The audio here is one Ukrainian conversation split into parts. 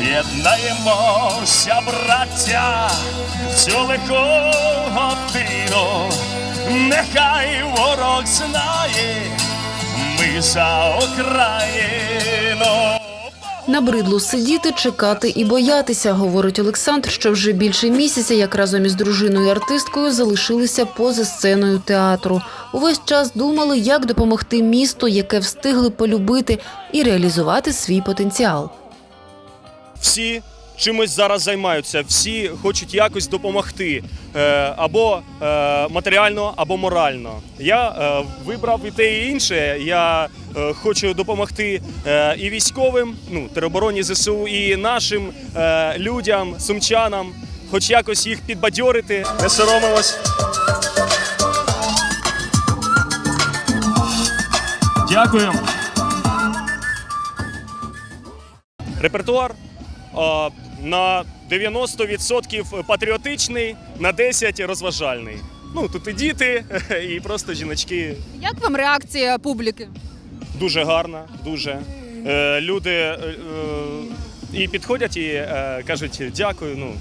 Єднаємося, браття, в цю лиху годину. Нехай ворог знає, ми за Україну. Набридло сидіти, чекати і боятися, говорить Олександр, що вже більше місяця, як разом із дружиною артисткою, залишилися поза сценою театру. Увесь час думали, як допомогти місту, яке встигли полюбити і реалізувати свій потенціал. Всі чимось зараз займаються, всі хочуть якось допомогти е, або е, матеріально, або морально. Я е, вибрав і те, і інше. Я хочу допомогти і військовим, ну теробороні ЗСУ, і нашим людям, сумчанам, хоч якось їх підбадьорити. Не соромимось. Дякую. Репертуар на 90% патріотичний, на 10% розважальний. Ну тут і діти, і просто жіночки Як вам реакція публіки? дуже гарна, дуже. Е, люди е, е, і підходять і е, кажуть дякую. Ну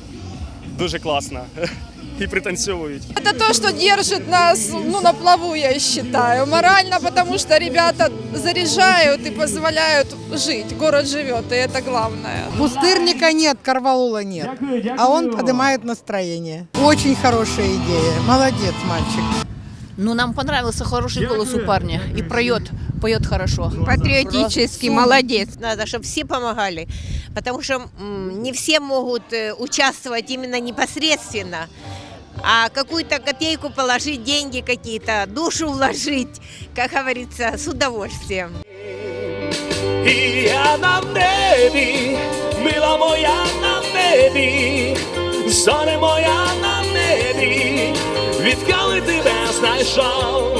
дуже класно. І пританцьовують. Это то, что держит нас ну, на плаву, я считаю. Морально, потому что ребята заряжают и позволяют жить. Город живет, и это главное. Пустырника нет, корвалола нет. А он поднимает настроение. Очень хорошая идея. Молодец, мальчик. Ну, нам понравился хороший голос у парня. И поет, поет хорошо. Патриотический, молодец. Надо, чтобы все помогали, потому что не все могут э, участвовать именно непосредственно, а какую-то копейку положить, деньги какие-то, душу вложить, как говорится, с удовольствием. І я на небі, мила моя на небі, зоре моя на небі, відколи тебе знайшов.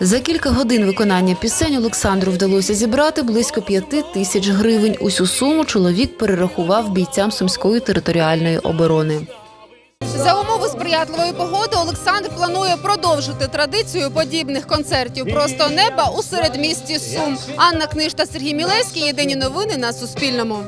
За кілька годин виконання пісень Олександру вдалося зібрати близько п'яти тисяч гривень. Усю суму чоловік перерахував бійцям Сумської територіальної оборони. За умови сприятливої погоди Олександр планує продовжити традицію подібних концертів просто неба у середмісті Сум. Анна Книж та Сергій Мілевський. Єдині новини на Суспільному.